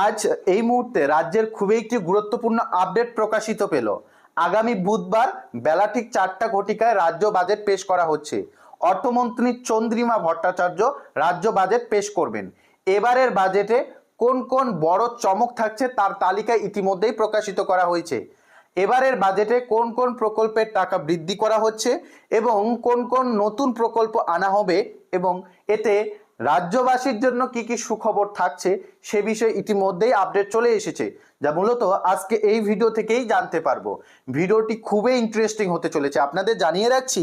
আজ এই মুহূর্তে রাজ্যের খুবই একটি গুরুত্বপূর্ণ আপডেট প্রকাশিত পেল। আগামী বুধবার বেলা ঠিক চারটা ঘটিকায় রাজ্য বাজেট পেশ করা হচ্ছে। অর্থমন্ত্রী চন্দ্রিমা ভট্টাচার্য রাজ্য বাজেট পেশ করবেন। এবারের বাজেটে কোন কোন বড় চমক থাকছে তার তালিকা ইতিমধ্যেই প্রকাশিত করা হয়েছে। এবারের বাজেটে কোন কোন প্রকল্পের টাকা বৃদ্ধি করা হচ্ছে এবং কোন কোন নতুন প্রকল্প আনা হবে এবং এতে রাজ্যবাসীর জন্য কি কি সুখবর থাকছে সে বিষয়ে ইতিমধ্যেই আপডেট চলে এসেছে, যা মূলত আজকে এই ভিডিও থেকেই জানতে পারব। ভিডিওটি খুবই ইন্টারেস্টিং হতে চলেছে। আপনাদের জানিয়ে রাখছি,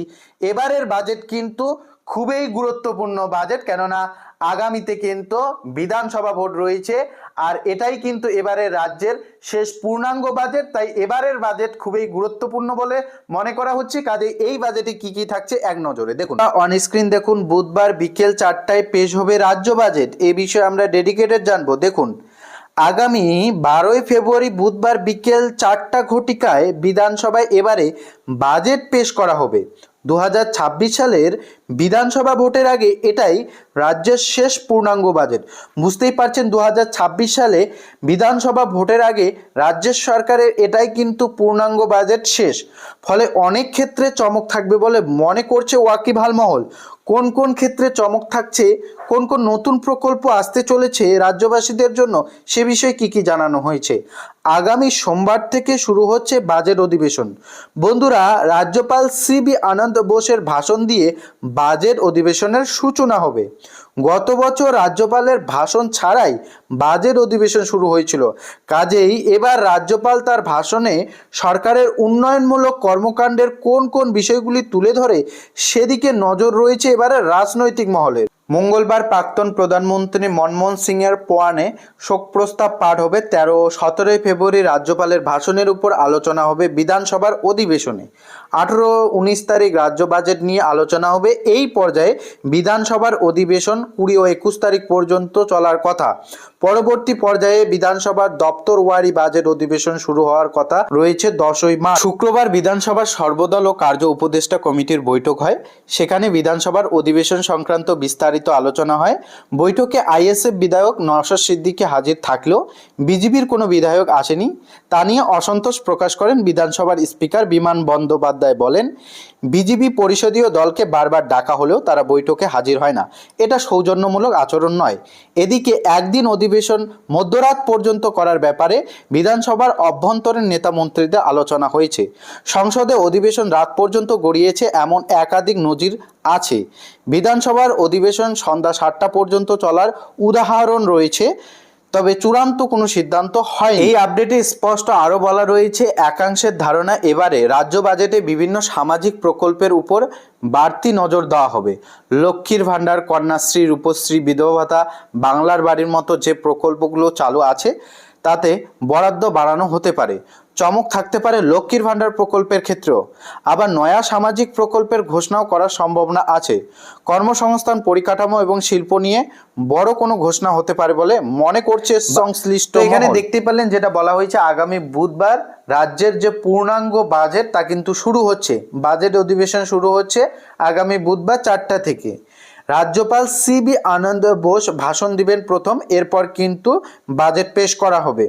এবারের বাজেট কিন্তু খুবই গুরুত্বপূর্ণ বাজেট কেননা আগামীতে কিন্তু বিধানসভা ভোট রয়েছে আর এটাই কিন্তু এবারে রাজ্যের শেষ পূর্ণাঙ্গ বাজেট তাই এবারের বাজেট খুবই গুরুত্বপূর্ণ বলে মনে করা হচ্ছে। কাজে এই বাজেটে কি কি থাকছে এক নজরে দেখুন। অন স্ক্রিন দেখুন, বুধবার বিকেল চারটায় পেশ হবে রাজ্য বাজেট এ বিষয়ে আমরা ডেডিকেটেড জানব। দেখুন, আগামী বারোই ফেব্রুয়ারি বুধবার বিকেল চারটা ঘটিকায় বিধানসভায় এবারে বাজেট পেশ করা হবে। দু হাজার ছাব্বিশ সালের বিধানসভা ভোটের আগে এটাই রাজ্যের শেষ পূর্ণাঙ্গ বাজেট। বুঝতেই পারছেন দু হাজার ছাব্বিশ সালে বিধানসভা ভোটের আগে রাজ্যের সরকারের এটাই কিন্তু পূর্ণাঙ্গ বাজেট শেষ। ফলে অনেক ক্ষেত্রে চমক থাকবে বলে মনে করছে ওয়াকিবহাল মহল। কোন কোন ক্ষেত্রে চমক থাকছে, কোন কোন নতুন প্রকল্প আসতে চলেছে রাজ্যবাসীদের জন্য, সে বিষয়ে কি কি জানানো হয়েছে? আগামী সোমবার থেকে শুরু হচ্ছে বাজেট অধিবেশন। বন্ধুরা, রাজ্যপাল সি বি আনন্দ বোসের ভাষণ দিয়ে বাজেট অধিবেশনের সূচনা হবে। গত বছর রাজ্যপালের ভাষণ ছাড়াই বাজেট অধিবেশন শুরু হয়েছিল। কাজেই এবার রাজ্যপাল তার ভাষণে সরকারের উন্নয়নমূলক কর্মকাণ্ডের কোন কোন বিষয়গুলি তুলে ধরে সেদিকে নজর রয়েছে এবারে রাজনৈতিক মহলের। মঙ্গলবার প্রাক্তন প্রধানমন্ত্রী মনমোহন সিংয়ের পোয়ানে শোক প্রস্তাব পাঠ হবে তেরো সতেরোই ফেব্রুয়ারি রাজ্যপালের ভাষণের উপর আলোচনা হবে বিধানসভার অধিবেশনে। আঠেরো উনিশ তারিখ রাজ্য বাজেট নিয়ে আলোচনা হবে এই পর্যায়ে বিধানসভার অধিবেশন কুড়ি ও একুশ তারিখ পর্যন্ত চলার কথা। পরবর্তী পর্যায়ে বিধানসভার দপ্তর ওয়ারি বাজেট অধিবেশন শুরু হওয়ার কথা রয়েছে দশই মার্চ। শুক্রবার বিধানসভার সর্বদল ও কার্য উপদেষ্টা কমিটির বৈঠক হয়। সেখানে বিধানসভার অধিবেশন সংক্রান্ত বিস্তারিত আলোচনা হয়। বৈঠকে আইএসএফ বিধায়ক নওশাদ সিদ্দিকী হাজির থাকলেও বিজেপির কোনো বিধায়ক আসেনি। তা নিয়ে অসন্তোষ প্রকাশ করেন বিধানসভার স্পিকার বিমান বন্দ্যোপাধ্যায় বলেন, বিজেপি পরিষদীয় দলকে বারবার ডাকা হলেও তারা বৈঠকে হাজির হয় না। এটা সৌজন্যমূলক আচরণ নয়। এদিকে একদিন অধিবেশন মধ্যরাত পর্যন্ত করার ব্যাপারে বিধানসভার অভ্যন্তরীণ নেতা মন্ত্রীদের আলোচনা হয়েছে। সংসদে অধিবেশন রাত পর্যন্ত গড়িয়েছে এমন একাধিক নজির আছে। বিধানসভার অধিবেশন সন্ধ্যা সাতটা পর্যন্ত চলার উদাহরণ রয়েছে, তবে চূড়ান্ত কোনো সিদ্ধান্ত হয় এই আপডেটে স্পষ্ট আরও বলা রয়েছে, একাংশের ধারণা এবারে রাজ্য বাজেটে বিভিন্ন সামাজিক প্রকল্পের উপর বাড়তি নজর দেওয়া হবে। লক্ষ্মীর ভাণ্ডার, কন্যাশ্রী, রূপশ্রী, বিধবা ভাতা, বাংলার বাড়ির মতো যে প্রকল্পগুলো চালু আছে, তাতে বরাদ্দ বাড়ানো হতে পারে। চমক থাকতে পারে লক্ষ্মীর ভাণ্ডার প্রকল্পের ক্ষেত্রেও। আবার নয়া সামাজিক প্রকল্পের ঘোষণাও করার সম্ভাবনা আছে। কর্মসংস্থান পরিকাঠামো এবং শিল্প নিয়ে বড় কোনো ঘোষণা হতে পারে বলে মনে করছে সংশ্লিষ্ট এখানে দেখতে পেলেন যেটা বলা হয়েছে আগামী বুধবার রাজ্যের যে পূর্ণাঙ্গ বাজেট তা কিন্তু শুরু হচ্ছে। বাজেট অধিবেশন শুরু হচ্ছে আগামী বুধবার চারটা থেকে। রাজ্যপাল সি বি আনন্দ বোস ভাষণ দিবেন প্রথম, এরপর কিন্তু বাজেট পেশ করা হবে।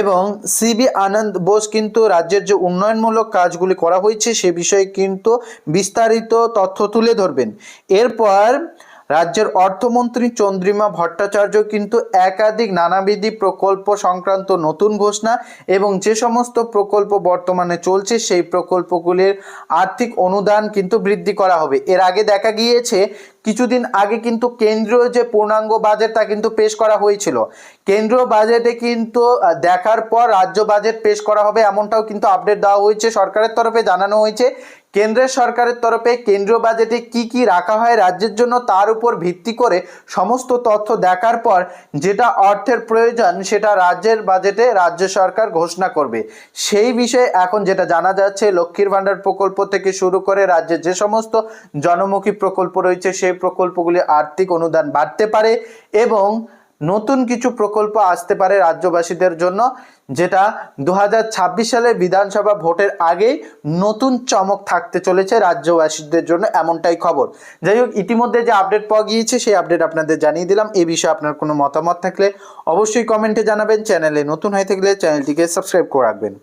এবং সি বি আনন্দ বোস কিন্তু রাজ্যের যে উন্নয়নমূলক কাজগুলি করা হয়েছে সে বিষয়ে কিন্তু বিস্তারিত তথ্য তুলে ধরবেন। এরপর রাজ্যের অর্থমন্ত্রী চন্দ্রিমা ভট্টাচার্য কিন্তু একাধিক নানাবিধি প্রকল্প সংক্রান্ত নতুন ঘোষণা এবং যে সমস্ত প্রকল্প বর্তমানে চলছে, সেই প্রকল্পগুলির আর্থিক অনুদান কিন্তু বৃদ্ধি করা হবে। এর আগে দেখা গিয়েছে, কিছুদিন আগে কিন্তু কেন্দ্রীয় যে পূর্ণাঙ্গ বাজেট তা কিন্তু পেশ করা হয়েছিল। কেন্দ্রীয় বাজেটে কিন্তু দেখার পর রাজ্য বাজেট পেশ করা হবে এমনটাও কিন্তু আপডেট দেওয়া হয়েছে, সরকারের তরফে জানানো হয়েছে। কেন্দ্রের সরকারের তরফে কেন্দ্রীয় বাজেটে কি কি রাখা হয় রাজ্যের জন্য তার উপর ভিত্তি করে সমস্ত তথ্য দেখার পর যেটা অর্থের প্রয়োজন সেটা রাজ্যের বাজেটে রাজ্য সরকার ঘোষণা করবে। সেই বিষয়ে এখন যেটা জানা যাচ্ছে, লক্ষ্মীর ভাণ্ডার প্রকল্প থেকে শুরু করে রাজ্যের যে সমস্ত জনমুখী প্রকল্প রয়েছে, সেই প্রকল্পগুলি আর্থিক অনুদান বাড়তে পারে এবং নতুন কিছু প্রকল্প আসতে পারে রাজ্যবাসীদের জন্য, যেটা দু হাজার ছাব্বিশ সালে বিধানসভা ভোটের আগেই নতুন চমক থাকতে চলেছে রাজ্যবাসীদের জন্য এমনটাই খবর। যাই হোক, ইতিমধ্যে যে আপডেট পাওয়া গিয়েছে, সেই আপডেট আপনাদের জানিয়ে দিলাম। এ বিষয়ে আপনার কোনো মতামত থাকলে অবশ্যই কমেন্টে জানাবেন। চ্যানেলে নতুন হয়ে থাকলে চ্যানেলটিকে সাবস্ক্রাইব করে রাখবেন।